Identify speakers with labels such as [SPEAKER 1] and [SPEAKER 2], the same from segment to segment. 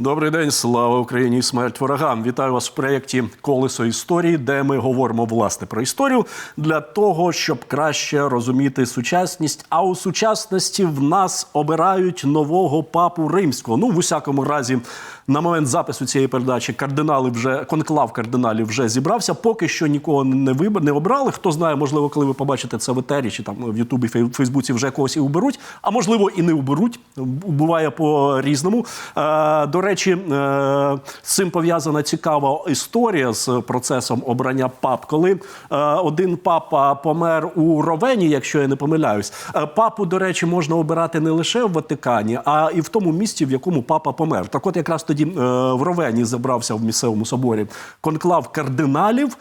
[SPEAKER 1] Добрий день, слава Україні, і смерть ворогам. Вітаю вас в проєкті Колесо історії, де ми говоримо власне про історію для того, щоб краще розуміти сучасність. А у сучасності в нас обирають нового папу римського. Ну, в усякому разі, на момент запису цієї передачі кардинали вже конклав кардиналів вже зібрався. Поки що нікого не виб... не обрали. Хто знає, можливо, коли ви побачите це в етері чи там в Ютубі, Фей- Фейсбуці вже когось і уберуть, а можливо і не уберуть. Буває по різному. Е, до речі, е, з цим пов'язана цікава історія з процесом обрання пап. Коли е, один папа помер у Ровені, якщо я не помиляюсь, папу, до речі, можна обирати не лише в Ватикані, а і в тому місті, в якому папа помер. Так, от якраз тоді е, в Ровені забрався в місцевому соборі конклав кардиналів.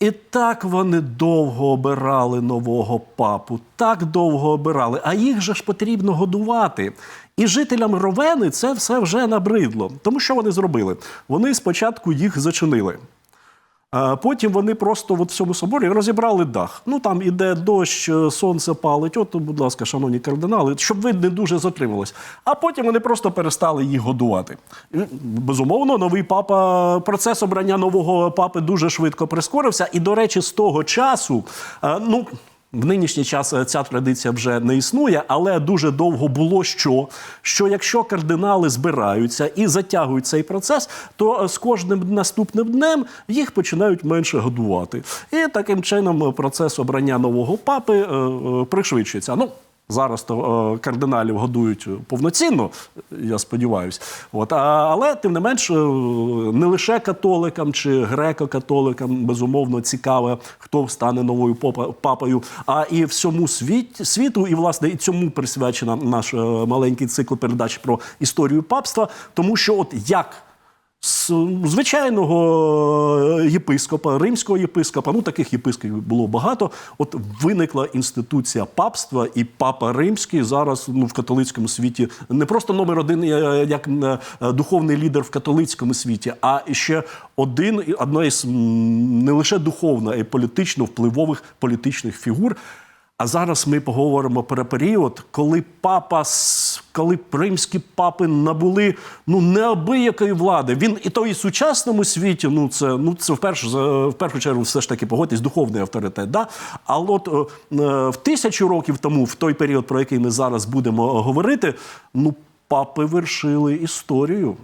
[SPEAKER 1] І так вони довго обирали нового папу, так довго обирали. А їх же ж потрібно годувати. І жителям Ровени це все вже набридло. Тому що вони зробили? Вони спочатку їх зачинили. Потім вони просто от в цьому соборі розібрали дах. Ну там іде дощ, е, сонце палить. От, будь ласка, шановні кардинали, щоб ви не дуже затримались. А потім вони просто перестали їх годувати. Безумовно, новий папа, процес обрання нового папи дуже швидко прискорився. І, до речі, з того часу, е, ну. В нинішній час е, ця традиція вже не існує, але дуже довго було що, що якщо кардинали збираються і затягують цей процес, то е, з кожним наступним днем їх починають менше годувати. І таким чином процес обрання нового папи е, пришвидшується. Ну, Зараз то е, кардиналів годують повноцінно, я сподіваюся. От, але тим не менш, е, не лише католикам чи греко-католикам безумовно цікаве, хто стане новою папою, а і всьому світ, світу, і власне і цьому присвячена наш е, маленький цикл передач про історію папства, тому що от як звичайного е, єпископа, римського єпископа, ну таких єпископів було багато. От виникла інституція папства, і папа римський зараз ну, в католицькому світі не просто номер один як е, духовний лідер в католицькому світі, а ще один одна із не лише духовна, а й політично впливових політичних фігур. А зараз ми поговоримо про період, коли папа, коли римські папи набули ну неабиякої влади. Він і то і в сучасному світі, ну це ну це в першу в першу чергу, все ж таки погодьтесь, духовний авторитет. Да? Але от е, е, в тисячу років тому, в той період, про який ми зараз будемо говорити, ну папи вершили історію.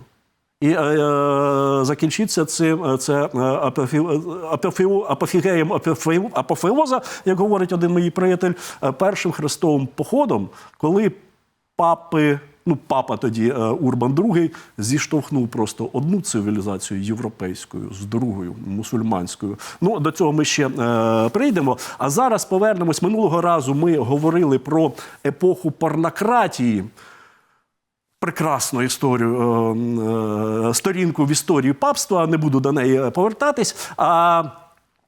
[SPEAKER 1] І е, е, закінчиться цим е, це е, апофі- апофі- апофігеєм апофе- апофеоза, як говорить один мій приятель, першим хрестовим походом, коли папи, ну папа тоді Урбан II, зіштовхнув просто одну цивілізацію європейською з другою мусульманською. Ну до цього ми ще е, прийдемо. А зараз повернемось. Минулого разу ми говорили про епоху порнократії прекрасну історію, е, е, сторінку в історії папства, не буду до неї повертатись.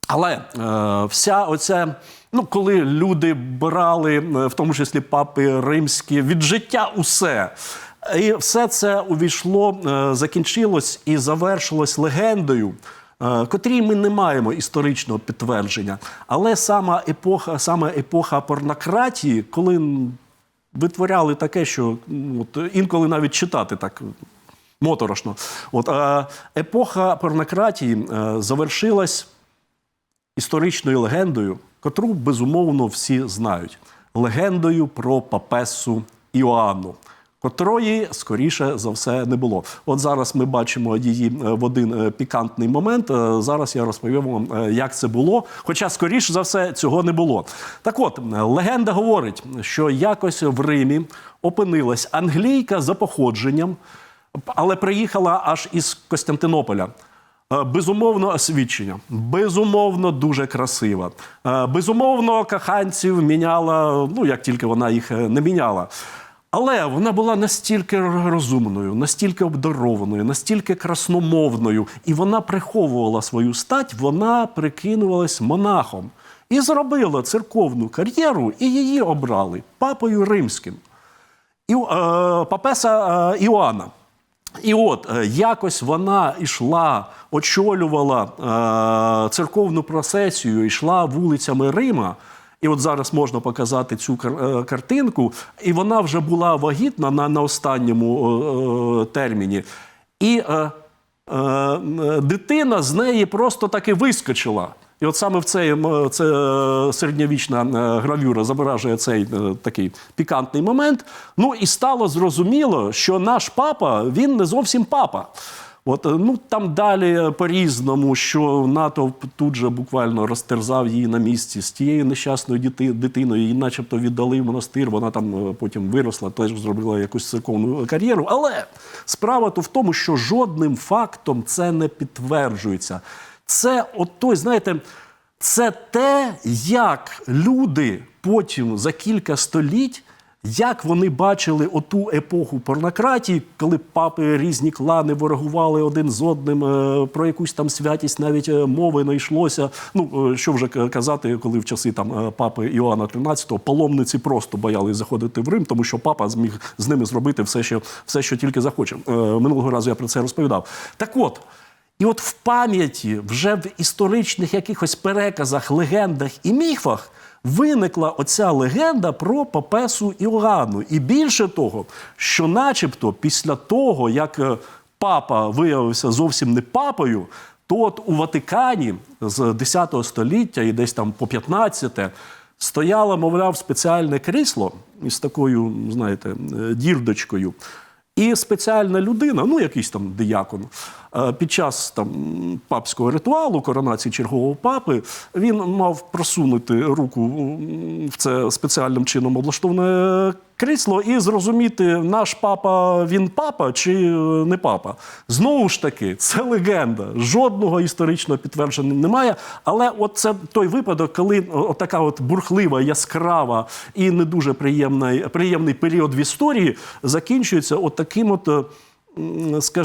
[SPEAKER 1] Але е, вся оця. Ну, коли люди брали, в тому числі папи римські, від життя усе. І все це увійшло, закінчилось і завершилось легендою, котрій ми не маємо історичного підтвердження. Але сама епоха, саме епоха порнократії, коли витворяли таке, що от, інколи навіть читати так моторошно. От, е, епоха порнократії е, завершилась історичною легендою, котру безумовно всі знають. Легендою про папесу Іоанну. Котрої, скоріше за все, не було. От зараз ми бачимо її е, в один е, пікантний момент. Е, Зараз я розповім вам, як це було. Хоча, скоріше за все, цього не було. Так от, легенда говорить, що якось в Римі опинилась англійка за походженням, але приїхала аж із Костянтинополя. Безумовно, освічення, безумовно, дуже красива. Безумовно, каханців міняла, ну як тільки вона їх не міняла. Але вона була настільки розумною, настільки обдарованою, настільки красномовною, і вона приховувала свою стать, вона прикинулась монахом і зробила церковну кар'єру, і її обрали папою римським. І, е, папеса е, Іоанна. І от е, якось вона йшла, очолювала е, церковну процесію, йшла вулицями Рима. І от зараз можна показати цю е, картинку, і вона вже була вагітна на, на останньому е, е, терміні. І е, е, дитина з неї просто таки вискочила. І от саме в цей це середньовічна гравюра зображує цей такий пікантний момент. Ну і стало зрозуміло, що наш папа він не зовсім папа. От е, ну там далі по-різному, що натовп тут же буквально розтерзав її на місці з тією нещасною діти, дитиною. Її, начебто, віддали в монастир. Вона там е, потім виросла, теж зробила якусь церковну кар'єру. Але справа то в тому, що жодним фактом це не підтверджується. Це от той, знаєте, це те, як люди потім за кілька століть. Як вони бачили оту епоху порнократії, коли папи різні клани ворогували один з одним е, про якусь там святість, навіть е, мови не йшлося. Ну е, що вже казати, коли в часи там папи Іоанна XIII паломниці просто боялись заходити в Рим, тому що папа зміг з ними зробити все, що все, що тільки захоче. Минулого разу я про це розповідав. Так от. І от в пам'яті, вже в історичних якихось переказах, легендах і міфах виникла оця легенда про Папесу Іоанну. І більше того, що начебто після того, як е, папа виявився зовсім не папою, то от у Ватикані з 10 століття і десь там по 15 стояло, мовляв, спеціальне крісло із такою, знаєте, е, дірдочкою. І спеціальна людина, ну якийсь там диякон, е, під час там папського ритуалу, коронації чергового папи, він мав просунути руку в це спеціальним чином облаштоване крісло і зрозуміти, наш папа він папа чи е, не папа. Знову ж таки, це легенда. Жодного історичного підтвердження немає. Але от це той випадок, коли о- така от бурхлива, яскрава і не дуже приємна, приємний період в історії закінчується от таким от. е,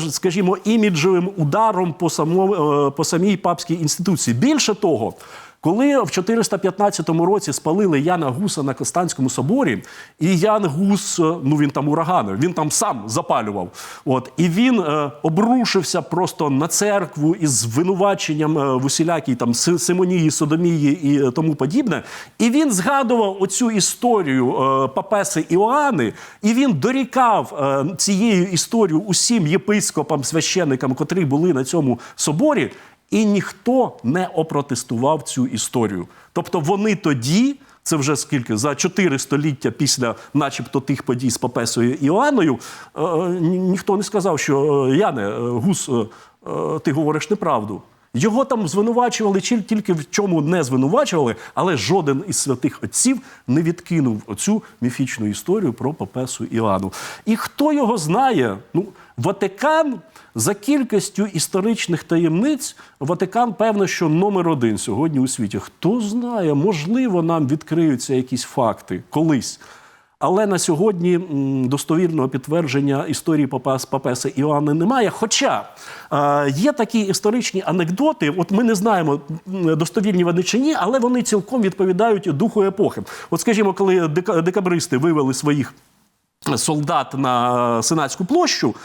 [SPEAKER 1] Скажімо, іміджовим ударом по, само, е, по самій папській інституції. Більше того, коли в 415 році спалили Яна Гуса на Костанському соборі, і Ян Гус, е, ну він там ураганив, він там сам запалював. От, і він е, обрушився просто на церкву із звинуваченням е, в усілякій там симонії, содомії і е, тому подібне. І він згадував оцю історію е, папеси Іоанни, і він дорікав е, цією історією усім єпископам, священникам, котрі були на цьому соборі. І ніхто не опротестував цю історію. Тобто вони тоді, це вже скільки за чотири століття після, начебто, тих подій з Папесою Іоанною, е, ні- ніхто не сказав, що е, Яне, е, гус, е, ти говориш неправду. Його там звинувачували чи- тільки в чому не звинувачували, але жоден із святих отців не відкинув оцю міфічну історію про Папесу Іоанну. І хто його знає? Ну, Ватикан за кількістю історичних таємниць, Ватикан, певно, що номер один сьогодні у світі. Хто знає, можливо, нам відкриються якісь факти колись. Але на сьогодні достовірного підтвердження історії Папеси Іоанни немає. Хоча е, є такі історичні анекдоти, от ми не знаємо, достовірні вони чи ні, але вони цілком відповідають духу епохи. От, скажімо, коли декабристи вивели своїх солдат на Сенатську площу.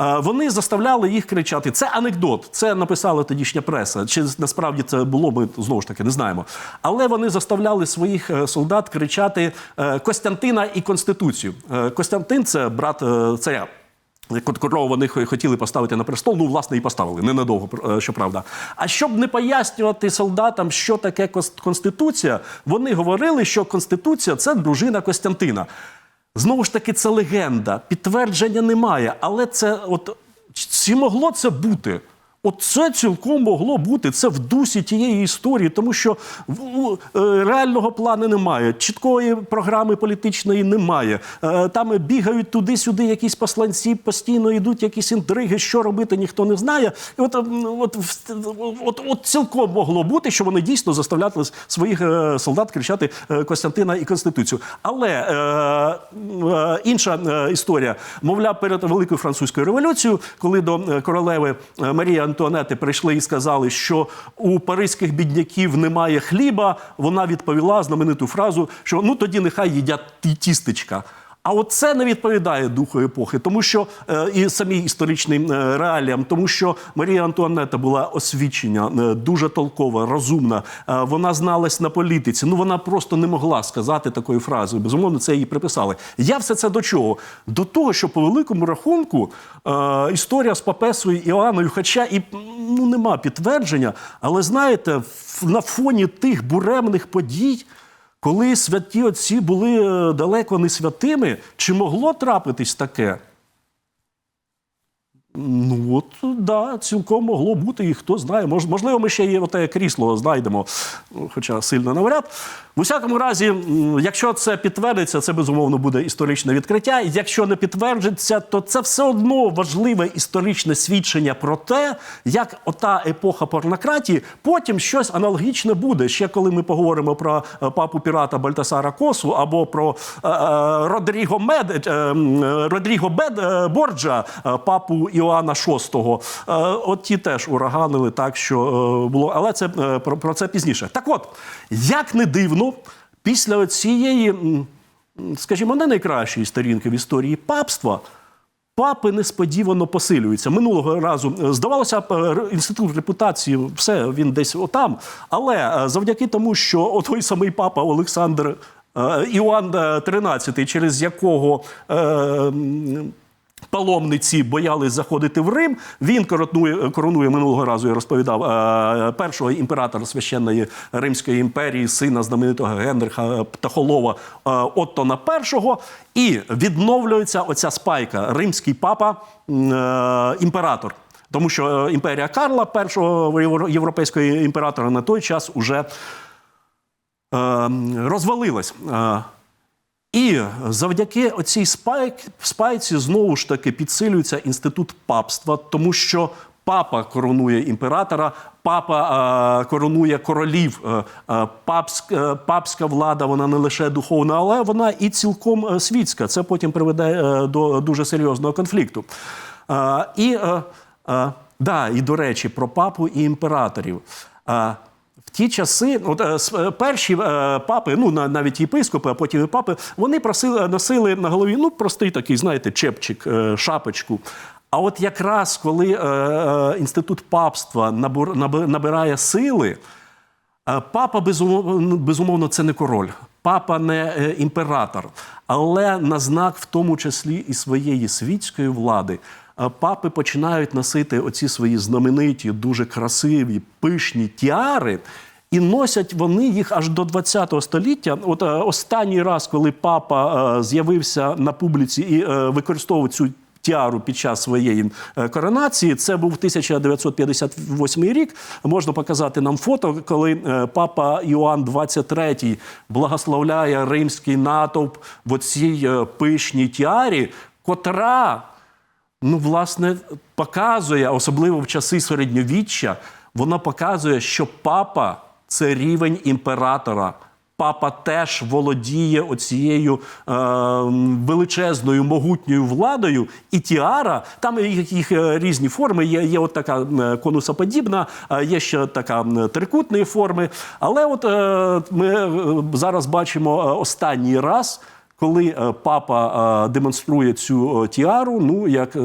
[SPEAKER 1] Е, Вони заставляли їх кричати. Це анекдот, це написала тодішня преса. Чи насправді це було, ми знову ж таки не знаємо. Але вони заставляли своїх е, солдат кричати е, Костянтина і Конституцію. Костянтин це брат царя. Котрого вони хотіли поставити на престол, ну, власне, і поставили ненадовго, щоправда. А щоб не пояснювати солдатам, що таке Конституція, вони говорили, що Конституція це дружина Костянтина. Знову ж таки, це легенда, підтвердження немає. Але це от чи могло це бути? От це цілком могло бути. Це в дусі тієї історії, тому що е, реального плану немає, чіткої програми політичної немає. Е, Там бігають туди-сюди якісь посланці, постійно йдуть якісь інтриги, що робити, ніхто не знає. І от, от, от, от цілком могло бути, що вони дійсно заставляли своїх е, солдат кричати Костянтина і Конституцію. Але е, е, інша історія, мовляв, перед Великою французькою революцією, коли до королеви Марії Антуанети прийшли і сказали, що у паризьких бідняків немає хліба, вона відповіла знамениту фразу, що ну тоді нехай їдять тістечка. А от це не відповідає духу епохи, тому що е, і самій історичним е, реаліям, тому що Марія Антуанета була освічення, е, дуже толкова, розумна. Вона зналась на політиці. Ну вона просто не могла сказати такої фрази. Безумовно, це їй приписали. Я все це до чого? До того, що по великому рахунку історія з Папесою Іоанною, хоча і ну нема підтвердження, але знаєте, на фоні тих буремних подій. Коли святі отці були е, далеко не святими, чи могло трапитись таке? Ну от да, цілком могло бути, і хто знає. Мож, можливо, ми ще і оте крісло знайдемо, хоча сильно навряд. В усякому разі, якщо це підтвердиться, це безумовно буде історичне відкриття. Якщо не підтвердиться, то це все одно важливе історичне свідчення про те, як ота епоха порнократії потім щось аналогічне буде. Ще коли ми поговоримо про е, папу пірата Бальтасара Косу або про е, е, Родріго Мед, е, е, Родріго Бед е, Борджа, папу Іоанна VI. Е, От ті теж ураганили так, що е, було. Але це е, про, це пізніше. Так от, як не дивно, після цієї, скажімо, не найкращої сторінки в історії папства. Папи несподівано посилюються. Минулого разу здавалося інститут репутації, все він десь отам. Але завдяки тому, що той самий папа Олександр Іоанн XIII, через якого паломниці боялись заходити в Рим. Він коронує, коронує минулого разу. Я розповідав е, першого імператора священної Римської імперії, сина знаменитого Генриха Птахолова е, Оттона І. І відновлюється оця спайка. Римський папа е, імператор. Тому що імперія Карла, першого європейського імператора, на той час уже е, розвалилась. І завдяки оцій спайк, спайці знову ж таки підсилюється інститут папства, тому що папа коронує імператора, папа е, коронує королів. Е, е, папськ, е, папська влада вона не лише духовна, але вона і цілком світська. Це потім приведе до дуже серйозного конфлікту. І, да, і до речі, про папу і імператорів. Ті часи, от е, е, перші е, папи, ну на- навіть єпископи, а потім і папи, вони просили, носили на голові ну простий такий, знаєте, чепчик, шапочку. А от якраз коли інститут папства набирає сили, Папа безумовно, це не король, папа не імператор, але на знак, в тому числі і своєї світської влади, папи починають носити оці свої знамениті, дуже красиві, пишні тіари. І носять вони їх аж до 20 століття. От е, останній раз, коли папа е, з'явився на публіці і е, використовував цю тіару під час своєї коронації. Це був 1958 рік. Можна показати нам фото, коли папа Іоанн XXIII благословляє римський натовп в оцій пишній тіарі, котра ну, власне, показує, особливо в часи середньовіччя, вона показує, що папа це рівень імператора. Папа теж володіє оцією е, величезною могутньою владою, і тіара, там їх, е, різні форми. Є, є от така е, конусоподібна, є ще така трикутної форми. Але от е, ми е, зараз бачимо останній раз коли е, папа е, демонструє цю е, тіару, ну як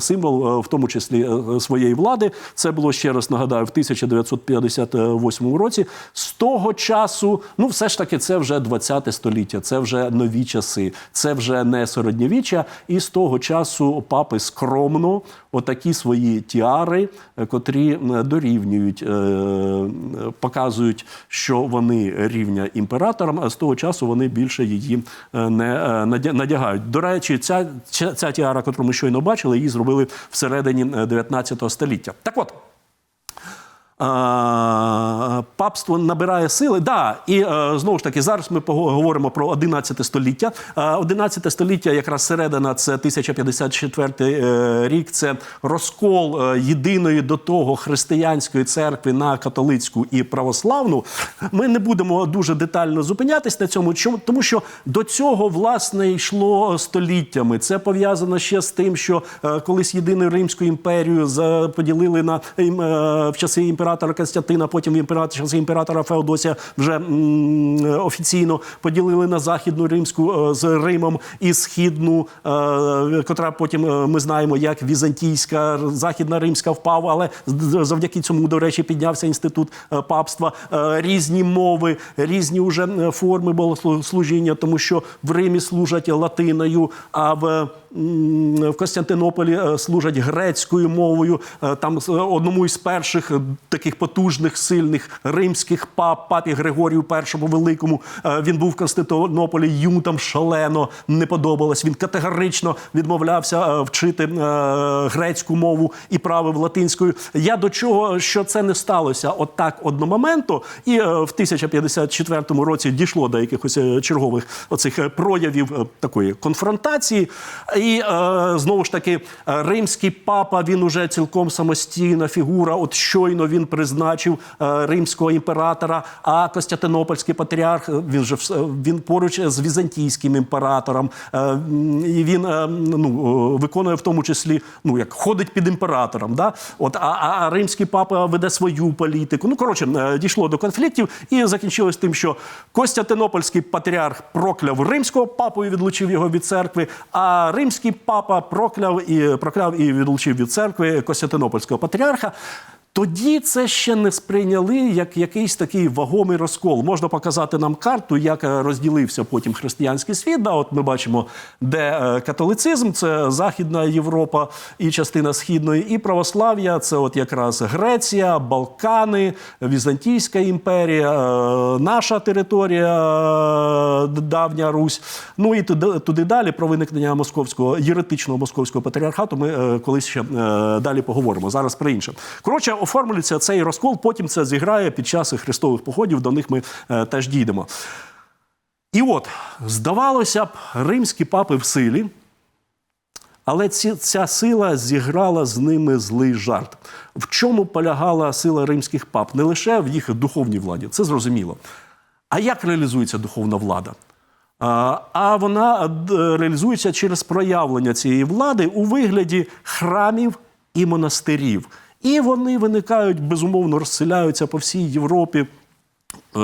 [SPEAKER 1] символ, в тому числі своєї влади, це було ще раз нагадаю в 1958 році. З того часу, ну все ж таки, це вже 20 століття, це вже нові часи, це вже не середньовіччя. І з того часу папи скромно отакі свої тіари, котрі дорівнюють, показують, що вони рівня імператорам, а з того часу вони більше її не надягають. До речі, ця, ця, тіара, яку ми щойно бачили, її зробили всередині е, 19 століття. Так от. Папство набирає сили. Да, і е, знову ж таки, зараз ми пого- говоримо про 11 століття. Е, 11 століття, якраз середина, це 1054 е, рік. Це розкол е, єдиної до того християнської церкви на католицьку і православну. Ми не будемо дуже детально зупинятись на цьому, тому, що до цього власне йшло століттями. Це пов'язано ще з тим, що колись єдину Римську імперію за- поділили на в часи імператора імператора Константина, потім імператора, імператора Феодосія вже м, офіційно поділили на західну римську е, з Римом і східну, е, котра потім е, ми знаємо, як візантійська, західна римська впав, але завдяки цьому, до речі, піднявся інститут папства, різні мови, різні уже форми богослужіння, тому що в Римі служать латиною, а в, в Константинополі е, служать грецькою мовою. Е, Там з- одному із перших е, таких потужних, сильних римських пап, папі Григорію І Великому, е, він був в Константинополі, йому там шалено не подобалось. Він категорично відмовлявся е, вчити е, грецьку мову і правив латинською. Я до чого, що це не сталося отак одномоментно, і е, в 1054 році дійшло до якихось е, чергових оцих е, проявів е, такої конфронтації. І е, знову ж таки, римський папа він уже цілком самостійна фігура. От щойно він призначив е, римського імператора, а Константинопольський патріарх е, він же він поруч з візантійським імператором. І він ну, виконує в тому числі, ну як ходить під імператором. Да? От, а, а римський папа веде свою політику. Ну коротше, дійшло до конфліктів і закінчилось тим, що Константинопольський патріарх прокляв римського папу і відлучив його від церкви. А римський папа прокляв і прокляв і відлучив від церкви Костянтинопольського патріарха. Тоді це ще не сприйняли як якийсь такий вагомий розкол. Можна показати нам карту, як е, розділився потім християнський світ. Да, от ми бачимо, де е, католицизм це Західна Європа і частина східної, і православ'я це от якраз Греція, Балкани, Візантійська імперія, е, наша територія, давня Русь. Ну і туди, туди далі про виникнення московського єретичного московського патріархату. Ми колись ще далі поговоримо. Зараз про інше. Коротше, оформлюється цей розкол. Потім це зіграє під час хрестових походів. До них ми е, теж дійдемо. І от, здавалося б, римські папи в силі, але ці, ця сила зіграла з ними злий жарт. В чому полягала сила римських пап? Не лише в їх духовній владі, це зрозуміло. А як реалізується духовна влада? А, вона реалізується через проявлення цієї влади у вигляді храмів і монастирів. І вони виникають, безумовно, розселяються по всій Європі. Е,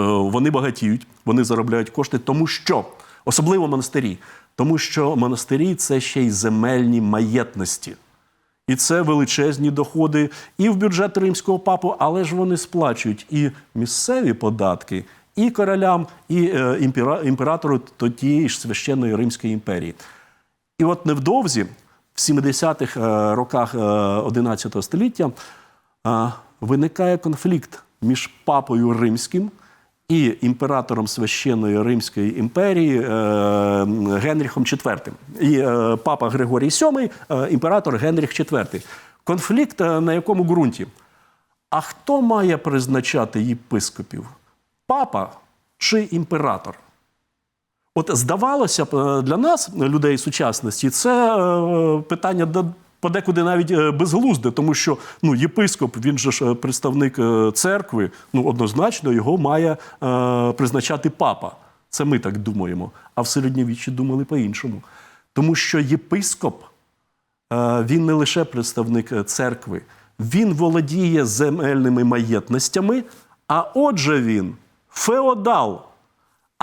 [SPEAKER 1] Вони багатіють, вони заробляють кошти, тому що особливо монастирі, тому що монастирі це ще й земельні маєтності. І це величезні доходи і в бюджет римського папу, але ж вони сплачують і місцеві податки, і королям, і е, імператору то тієї ж священної Римської імперії. І от невдовзі, 70-х е, роках е, 11 століття, е, виникає конфлікт між папою римським і імператором священної Римської імперії е, Генріхом IV. І е, папа Григорій VII, е, імператор Генріх IV. Конфлікт е, на якому ґрунті? А хто має призначати єпископів? Папа чи імператор? От здавалося б, е, для нас, людей сучасності, це е, питання подекуди навіть е, безглузде, тому що ну, єпископ, він же ж представник церкви, ну однозначно його має призначати папа. Це ми так думаємо. А в середньовіччі думали по-іншому. Тому що єпископ він не лише представник церкви, він володіє земельними маєтностями, а отже він феодал.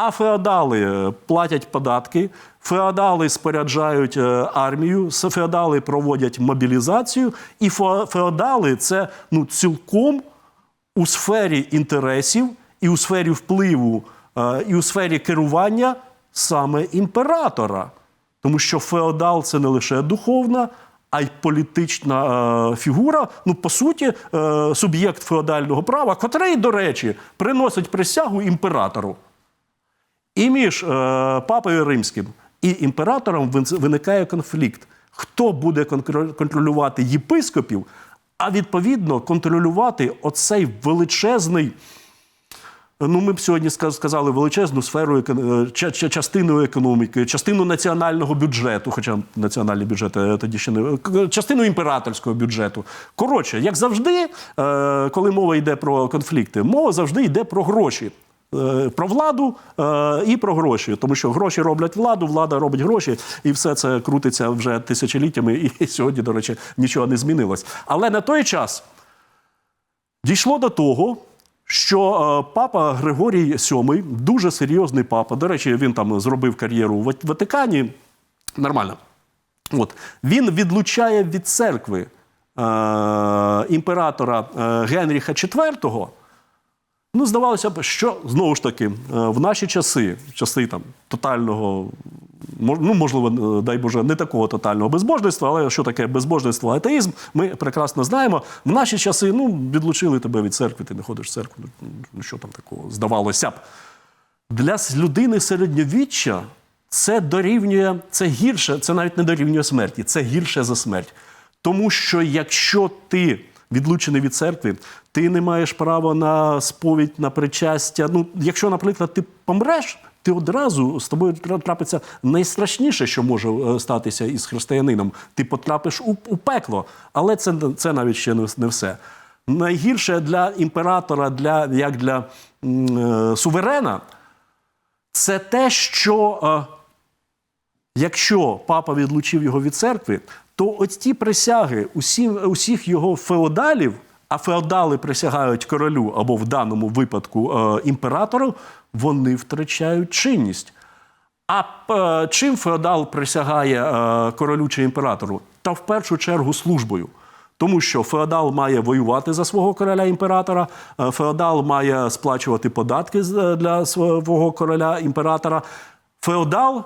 [SPEAKER 1] А феодали е, платять податки, феодали споряджають е, армію, феодали проводять мобілізацію, і фе- феодали це ну, цілком у сфері інтересів і у сфері впливу, е, і у сфері керування саме імператора. Тому що феодал це не лише духовна, а й політична фігура. Ну, по суті, суб'єкт феодального права, котрий, до речі, приносить присягу імператору. І між е, папою римським і імператором виникає конфлікт. Хто буде контролювати єпископів, а відповідно контролювати оцей величезний. Ну, ми б сьогодні сказали величезну сферу е, ча- ча- частину економіки, частину національного бюджету, хоча національний бюджет е, тоді ще не частину імператорського бюджету. Коротше, як завжди, коли мова йде про конфлікти, мова завжди йде про гроші. Е, Про владу е, і про гроші, тому що гроші роблять владу, влада робить гроші, і все це крутиться вже тисячоліттями. І сьогодні, до речі, нічого не змінилось. Але на той час Дійшло до того, що е, папа Григорій VII, дуже серйозний папа. До речі, він там зробив кар'єру Ват- Ватикані. Нормально. От він відлучає від церкви е, імператора Генріха IV. Ну, здавалося б, що знову ж таки, е, в наші часи, часи там тотального, ну можливо, е, дай Боже, не такого тотального безбожництва, але що таке безбожництво, атеїзм, ми прекрасно знаємо. В наші часи ну, відлучили тебе від церкви, ти не ходиш в церкву. Ну що там такого? Здавалося б. Для людини середньовіччя це дорівнює, це гірше, це навіть не дорівнює смерті, це гірше за смерть. Тому що якщо ти відлучений від церкви, ти не маєш права на сповідь, на причастя. Ну, якщо, наприклад, ти помреш, ти одразу з тобою трапиться найстрашніше, що може е, статися із християнином. Ти потрапиш у, у пекло. Але це, це навіть ще не, все. Найгірше для імператора, для, як для е, суверена, це те, що е, якщо папа відлучив його від церкви, то ось ті присяги усім, усіх його феодалів, а феодали присягають королю або в даному випадку е, імператору, вони втрачають чинність. А е, чим феодал присягає е, королю чи імператору? Та в першу чергу службою. Тому що феодал має воювати за свого короля імператора, е, феодал має сплачувати податки е, для свого короля імператора. Феодал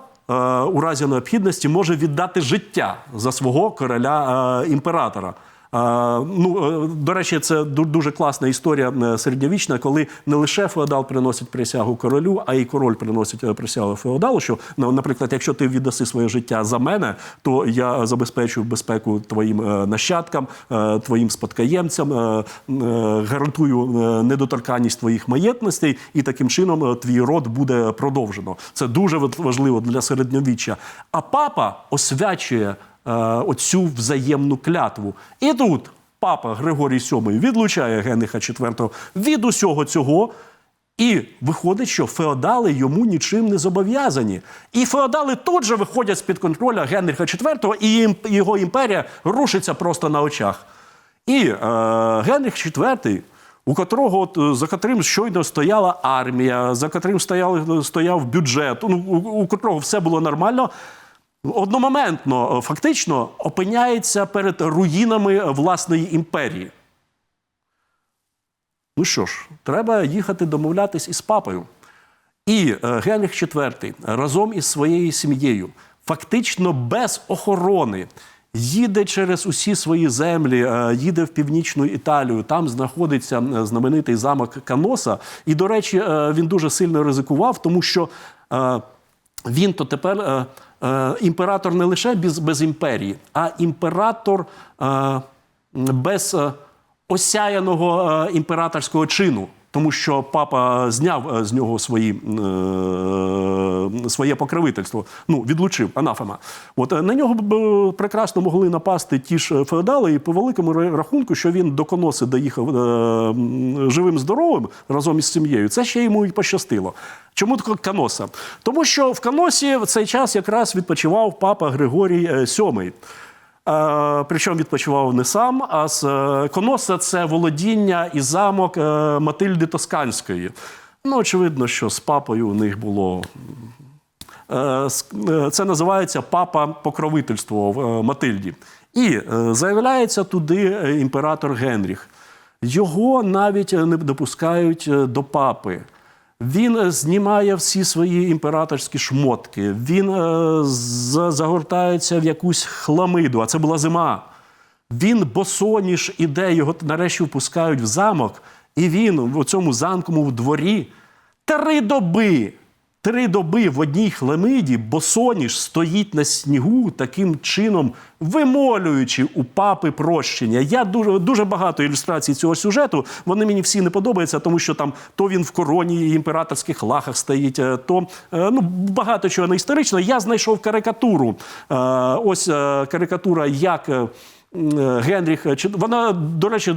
[SPEAKER 1] у разі необхідності може віддати життя за свого короля е, імператора. Ну, е, до речі, це дуже класна історія е, середньовічна, коли не лише феодал приносить присягу королю, а й король приносить е, присягу феодалу. Що, ну, наприклад, якщо ти віддаси своє життя за мене, то я забезпечу безпеку твоїм нащадкам, твоїм спадкоємцям, гарантую недоторканність твоїх маєтностей, і таким чином твій род буде продовжено. Це дуже важливо для середньовіччя. А папа освячує оцю взаємну клятву. І тут папа Григорій VII відлучає Генриха IV від усього цього. І виходить, що феодали йому нічим не зобов'язані. І феодали тут же виходять з-під контроля Генриха IV, і його імперія рушиться просто на очах. І е, Генрих IV, у котрого, от, е, за котрим щойно стояла армія, за котрим стояли, стояв бюджет, ну, у, у котрого все було нормально, одномоментно, е, фактично, опиняється перед руїнами власної імперії. Ну що ж, треба їхати домовлятись із папою. І е, Генріх IV разом із своєю сім'єю, фактично без охорони, їде через усі свої землі, е, їде в північну Італію. Там знаходиться знаменитий замок Каноса. І, до речі, він дуже сильно ризикував, тому що він то тепер імператор не лише без, без імперії, а імператор е, без е, осяяного е, імператорського чину. Тому що папа зняв е, з нього свої, е, своє покровительство, ну, відлучив анафема. От е, на нього б прекрасно могли напасти ті ж феодали, і по великому рахунку, що він до Коноси доїхав живим здоровим разом із сім'єю, це ще йому і пощастило. Чому Каноса? Тому що в Каносі в цей час якраз відпочивав папа Григорій VII. Е, Причому відпочивав не сам, а з е, Коноса це володіння і замок е, Матильди Тосканської. Ну, очевидно, що з папою у них було. Це називається папа покровительство в Матильді. І заявляється туди імператор Генріх. Його навіть не допускають до папи. Він е, знімає всі свої імператорські шмотки. Він е, загортається в якусь хламиду, а це була зима. Він босоніж іде, його нарешті впускають в замок, і він в цьому замковому дворі три доби. Три доби в одній хламиді босоніж стоїть на снігу, таким чином вимолюючи у папи прощення. Я дуже дуже багато ілюстрацій цього сюжету. Вони мені всі не подобаються, тому що там то він в короні імператорських лахах стоїть, е, то е, ну багато чого не історично. Я знайшов карикатуру. Е, Ось карикатура, як. Генріх, е, вона, до речі,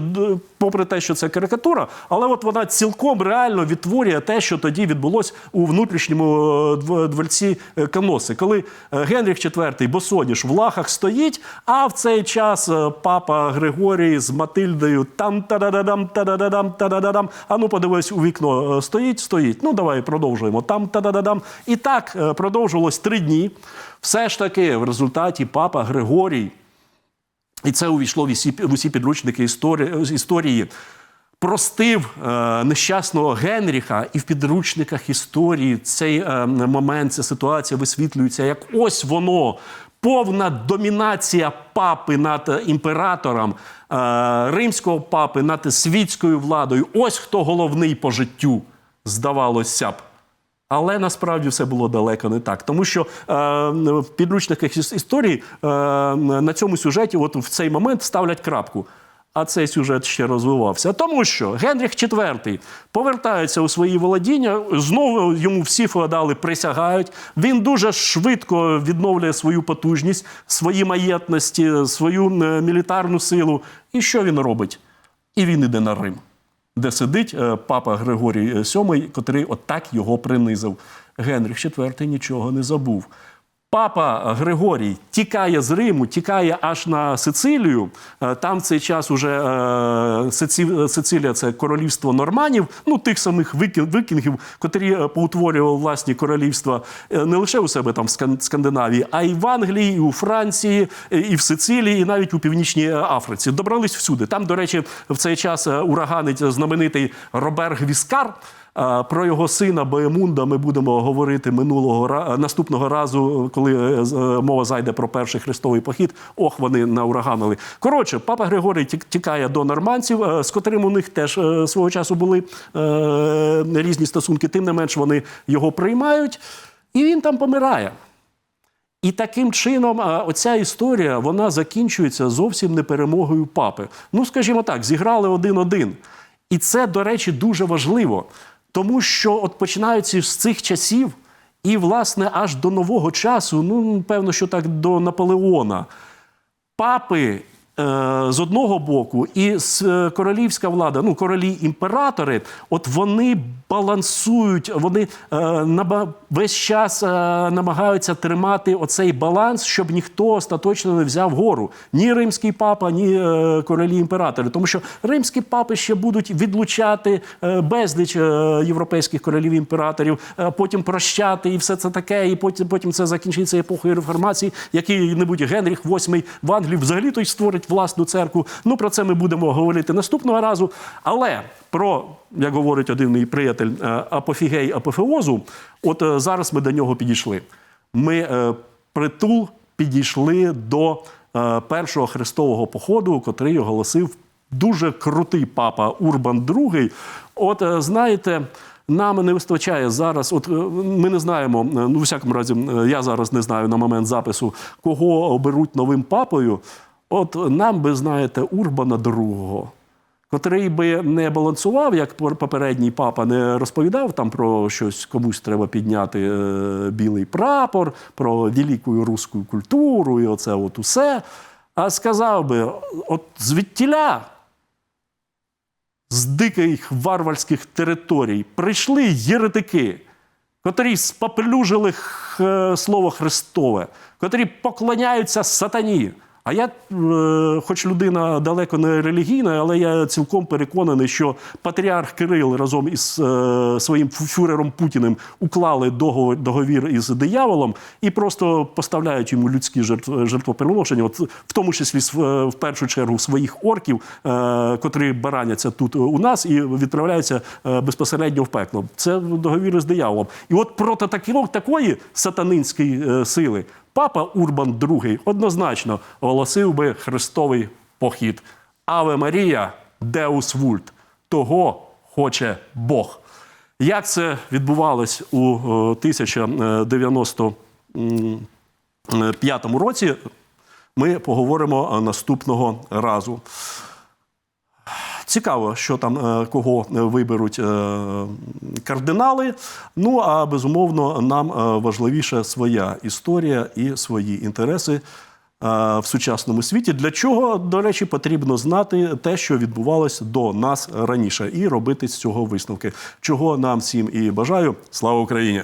[SPEAKER 1] попри те, що це карикатура, але от вона цілком реально відтворює те, що тоді відбулось у внутрішньому е, дворці е, Каноси, коли Генріх IV босоніж в лахах стоїть, а в цей час папа Григорій з Матильдою там та-да-да-дам, та-да-да-дам, та-да-да-дам. А ну подивись, у вікно стоїть, стоїть. Ну давай продовжуємо. Там та-да-да-дам. І так продовжувалось три дні. Все ж таки, в результаті папа Григорій і це увійшло в усі, в усі підручники історії, історії. Простив е, нещасного Генріха, і в підручниках історії цей е, момент, ця ситуація висвітлюється як ось воно. Повна домінація папи над імператором, е, римського папи над світською владою. Ось хто головний по життю, здавалося б. Але насправді все було далеко не так, тому що е, в підручниках історії е, на цьому сюжеті, от в цей момент ставлять крапку. А цей сюжет ще розвивався. Тому що Генріх IV повертається у свої володіння, знову йому всі феодали присягають. Він дуже швидко відновлює свою потужність, свої маєтності, свою е, мілітарну силу. І що він робить? І він іде на Рим де сидить е, папа Григорій VII, котрий отак його принизив. Генріх IV нічого не забув. Папа Григорій тікає з Риму, тікає аж на Сицилію. Е, Там в цей час уже е, Сицилія це королівство норманів, ну тих самих викінгів, котрі е, поутворювали власні королівства не лише у себе там в Скандинавії, а й в Англії, і у Франції, і в Сицилії, і навіть у Північній Африці. Добрались всюди. Там, до речі, в цей час ураганить знаменитий Робер Гвіскар. Про його сина Боємунда ми будемо говорити минулого наступного разу, коли е, е, мова зайде про перший хрестовий похід. Ох, вони наураганили. Коротше, папа Григорій тік- тікає до нормандців, е, з котрим у них теж свого часу були різні стосунки. Тим не менш, вони його приймають, і він там помирає. І таким чином оця історія вона закінчується зовсім не перемогою папи. Ну, скажімо так, зіграли один-один. І це, до речі, дуже важливо, тому що от починаються з цих часів, і, власне, аж до нового часу, ну, певно, що так до Наполеона, папи е, з одного боку і е, королівська влада, ну королі імператори, от вони балансують, вони е, весь час е, намагаються тримати оцей баланс, щоб ніхто остаточно не взяв гору. Ні римський папа, ні е, королі імператори. Тому що римські папи ще будуть відлучати е, безліч е, європейських королів імператорів, е, потім прощати і все це таке, і потім, потім це закінчиться епохою реформації, який-небудь Генріх VIII в Англії взагалі той створить власну церкву. Ну про це ми будемо говорити наступного разу. Але про, як говорить один мій приятель, е, апофігей апофеозу, от е, зараз ми до нього підійшли. Ми е, притул підійшли до першого хрестового походу, котрий оголосив дуже крутий папа Урбан II. От знаєте. Нам не вистачає зараз. От ми не знаємо, ну, у всякому разі, я зараз не знаю на момент запису, кого оберуть новим папою. От нам би, знаєте, Урбана II, котрий би не балансував, як попередній папа, не розповідав там про щось, комусь треба підняти е, білий прапор, про велику руську культуру і оце от усе. А сказав би: от звідтіля з диких варварських територій прийшли єретики, котрі споплюжили х- слово Христове, котрі поклоняються сатані. А я, е, хоч людина далеко не релігійна, але я цілком переконаний, що патріарх Кирил разом із е, своїм фюрером Путіним уклали договор, договір із дияволом і просто поставляють йому людські жертв, жертвоприношення, от в тому числі в першу чергу своїх орків, е, котрі бараняться тут у нас і відправляються безпосередньо в пекло. Це договір із дияволом. І от проти такої сатанинської сили папа Урбан II однозначно оголосив би хрестовий похід. Аве Марія, Деус Вульт. Того хоче Бог. Як це відбувалось у е, 1095 році, ми поговоримо е, наступного разу. Цікаво, що там е, кого е, виберуть е, кардинали. Ну а безумовно, нам важливіше своя історія і свої інтереси. в сучасному світі. Для чого, до речі, потрібно знати те, що відбувалось до нас раніше, і робити з цього висновки. Чого нам всім і бажаю. Слава Україні!